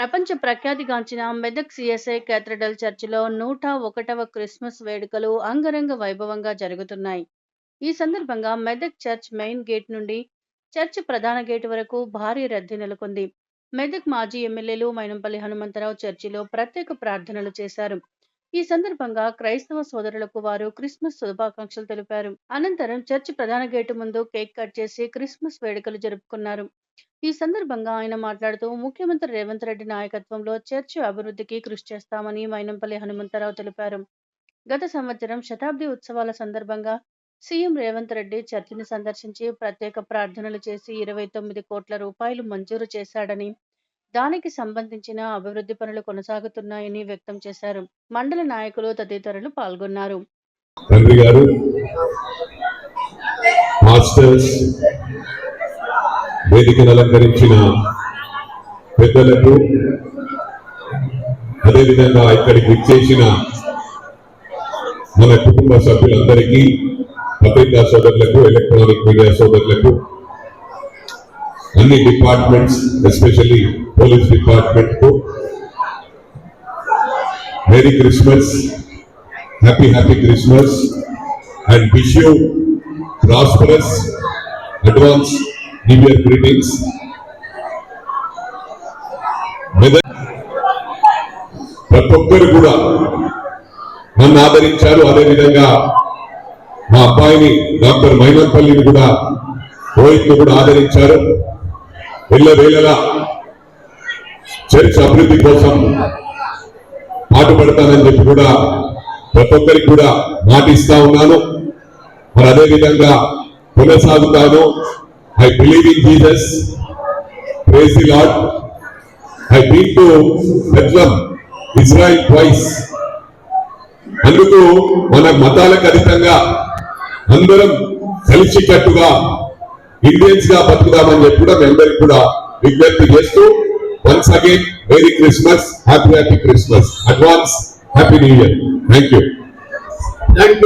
ప్రపంచ ప్రఖ్యాతిగాంచిన Medak CSI cathedral చర్చిలో నూట ఒకటవ క్రిస్మస్ వేడుకలు అంగరంగ వైభవంగా జరుగుతున్నాయి. ఈ సందర్భంగా మెదక్ చర్చ్ మెయిన్ గేట్ నుండి చర్చ్ ప్రధాన గేటు వరకు భారీ రద్దీ నెలకొంది. మెదక్ మాజీ ఎమ్మెల్యేలు మైనంపల్లి హనుమంతరావు చర్చిలో ప్రత్యేక ప్రార్థనలు చేశారు. ఈ సందర్భంగా క్రైస్తవ సోదరులకు వారు క్రిస్మస్ శుభాకాంక్షలు తెలిపారు. అనంతరం చర్చ్ ప్రధాన గేటు ముందు కేక్ కట్ చేసి క్రిస్మస్ వేడుకలు జరుపుకున్నారు. ఈ సందర్భంగా ఆయన మాట్లాడుతూ ముఖ్యమంత్రి రేవంత్ రెడ్డి నాయకత్వంలో చర్చి అభివృద్ధికి కృషి చేస్తామని మైనంపల్లి హనుమంతరావు తెలిపారు. గత సంవత్సరం శతాబ్ది ఉత్సవాల సందర్భంగా సీఎం రేవంత్ రెడ్డి చర్చిని సందర్శించి ప్రత్యేక ప్రార్థనలు చేసి ఇరవై తొమ్మిది కోట్ల రూపాయలు మంజూరు చేశాడని దానికి సంబంధించిన అభివృద్ధి పనులు కొనసాగుతున్నాయని వ్యక్తం చేశారు. మండల నాయకులు తదితరులు పాల్గొన్నారు. మాస్టర్స్ వేదికను అలంకరించిన పెద్దలకు అదేవిధంగా ఇక్కడికి విచ్చేసిన మన కుటుంబ సభ్యులందరికీ పత్రికా సోదరులకు ఎలక్ట్రానిక్ మీడియా సోదరులకు అన్ని departments especially police డిపార్ట్మెంట్కు merry Christmas happy happy Christmas and wish you prosperous advance new year greetings Medak ప్రతి ఒక్కరు కూడా నన్ను ఆదరించారు. అదేవిధంగా మా అబ్బాయిని డాక్టర్ మైనంపల్లిని కూడా రోహిత్ను కూడా ఆదరించారు. వెళ్ళ వేళలా చర్చ్ అభివృద్ధి కోసం పాటుపడతానని చెప్పి కూడా ప్రతి ఒక్కరికి కూడా మాటిస్తా ఉన్నాను. మరి అదే విధంగా కొనసాగుతాను. I believe in Jesus praise the Lord I been to Bethlehem Israel twice అందుకు మన మతాలకు అధికంగా అందరం కలిసికట్టుగా ఇండియన్స్గా బతుకుదామని చెప్పి కూడా మీ అందరికి కూడా విజ్ఞప్తి చేస్తూ once again very Christmas happy happy Christmas advance happy new year thank you thank you